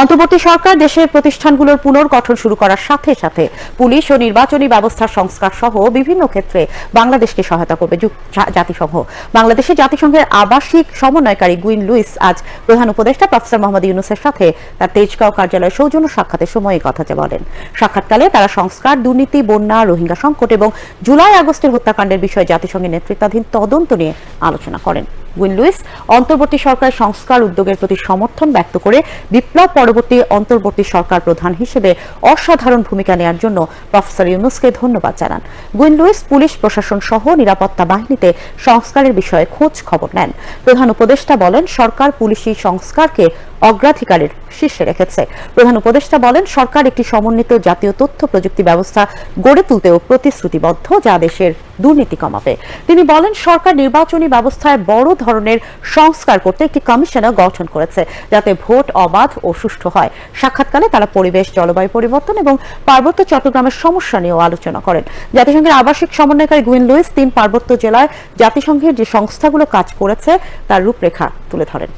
অন্তর্বর্তী সরকার দেশের প্রতিষ্ঠানগুলোর পুনর্গঠন শুরু করার সাথে সাথে পুলিশ ও নির্বাচনী ব্যবস্থার সংস্কার সহ বিভিন্ন ক্ষেত্রে বাংলাদেশকে সহায়তা করবে জাতিসংঘ। বাংলাদেশে জাতিসংঘের আবাসিক সমন্বয়কারী গুইন লুইস আজ প্রধান উপদেষ্টা প্রফেসর মোহাম্মদ ইউনুসের সাথে তার তেজগাঁও কার্যালয়ে সৌজন্য সাক্ষাতের সময় কথা বলেন। সাক্ষাৎকালে তারা সংস্কার, দুর্নীতি, বন্যা, রোহিঙ্গা সংকট এবং জুলাই আগস্টের হত্যাকাণ্ডের বিষয়ে জাতিসংঘের নেতৃত্বাধীন তদন্ত নিয়ে আলোচনা করেন। উইন লুইস, অন্তর্বর্তী সরকারের সংস্কার উদ্যোগের প্রতি সমর্থন ব্যক্ত করে বিপ্লব পরবর্তী অন্তর্বর্তী সরকার প্রধান হিসেবে অসাধারণ ভূমিকা নেওয়ার জন্য প্রফেসর ইউনুসকে ধন্যবাদ জানান। গুইন লুইস পুলিশ প্রশাসন সহ নিরাপত্তা বাহিনীতে সংস্কারের বিষয়ে খোঁজ খবর নেন। প্রধান উপদেষ্টা বলেন, সরকার পুলিশি সংস্কারকে অগ্রাধিকারের শীর্ষে রেখেছে। প্রধান উপদেষ্টা বলেন, সরকার একটি সমন্বিত জাতীয় তথ্য প্রযুক্তি ব্যবস্থা গড়ে তুলতেও প্রতিশ্রুতিবদ্ধ, যা দেশের দুর্নীতি কমাবে তিনি বলেন, সরকার নির্বাচনী ব্যবস্থায় বড় ধরনের সংস্কার করতে একটি কমিশনও গঠন করেছে, যাতে ভোট অবাধ ও সুষ্ঠু হয়। সাক্ষাৎকালে তারা পরিবেশ, জলবায়ু পরিবর্তন এবং পার্বত্য চট্টগ্রামের সমস্যা নিয়েও আলোচনা করেন। জাতিসংঘের আবাসিক সমন্বয়কারী গুইন লুইস তিন পার্বত্য জেলায় জাতিসংঘের যে সংস্থাগুলো কাজ করেছে, তার রূপরেখা তুলে ধরেন।